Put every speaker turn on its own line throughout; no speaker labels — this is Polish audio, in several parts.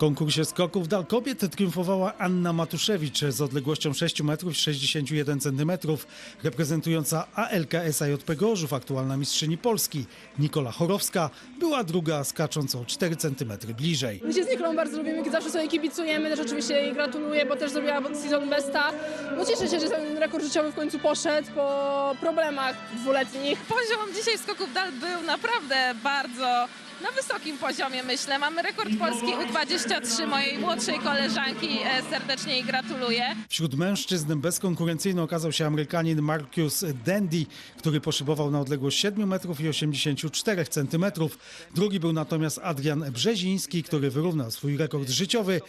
konkursie skoków dal kobiet triumfowała Anna Matuszewicz z odległością 6 metrów 61 centymetrów, reprezentująca ALK SAJP Gorzów, aktualna mistrzyni Polski. Nikola Chorowska była druga, skacząc o 4 centymetry bliżej.
My się z Nikolą bardzo lubimy, zawsze sobie kibicujemy, też oczywiście jej gratuluję, bo też zrobiła season besta. No cieszę się, że ten rekord życiowy w końcu poszedł po problemach dwuletnich.
Poziom dzisiaj skoków dal był naprawdę bardzo na wysokim poziomie, myślę. Mamy rekord Polski U23 mojej młodszej koleżanki. E, Serdecznie jej gratuluję.
Wśród mężczyzn bezkonkurencyjny okazał się Amerykanin Marcus Dandy, który poszybował na odległość 7 metrów i 84 centymetrów. Drugi był natomiast Adrian Brzeziński, który wyrównał swój rekord życiowy,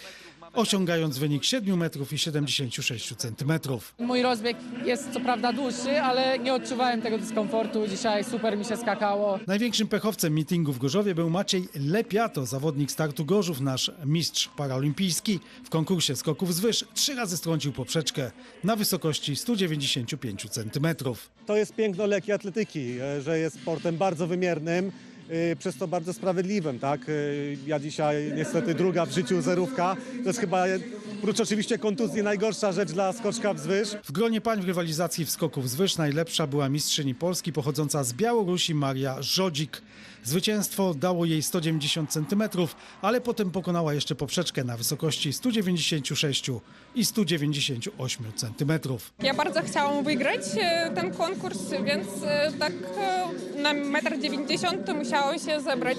osiągając wynik 7 metrów i 76 centymetrów.
Mój rozbieg jest co prawda dłuższy, ale nie odczuwałem tego dyskomfortu. Dzisiaj super mi się skakało.
Największym pechowcem meetingu w Gorzowie był Maciej Lepiato, zawodnik startu Gorzów, nasz mistrz paraolimpijski. W konkursie skoków z wyż trzy razy strącił poprzeczkę na wysokości 195 centymetrów.
To jest piękno lekkiej atletyki, e, że jest sportem bardzo wymiernym, przez to bardzo sprawiedliwym, tak? E, Ja dzisiaj niestety druga w życiu zerówka. To jest chyba, prócz oczywiście kontuzji, najgorsza rzecz dla skoczka wzwyż.
W gronie pań w rywalizacji w skoków z wyż najlepsza była mistrzyni Polski pochodząca z Białorusi Maria Żodzik. Zwycięstwo dało jej 190 cm, ale potem pokonała jeszcze poprzeczkę na wysokości 196 i 198 cm.
Ja bardzo chciałam wygrać e, ten konkurs, więc e, tak e, na 1,90 m to musiało się zebrać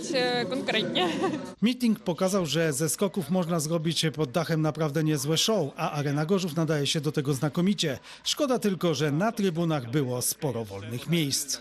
konkretnie.
Meeting pokazał, że ze skoków można zrobić pod dachem naprawdę niezłe show, a Arena Gorzów nadaje się do tego znakomicie. Szkoda tylko, że na trybunach było sporo wolnych miejsc.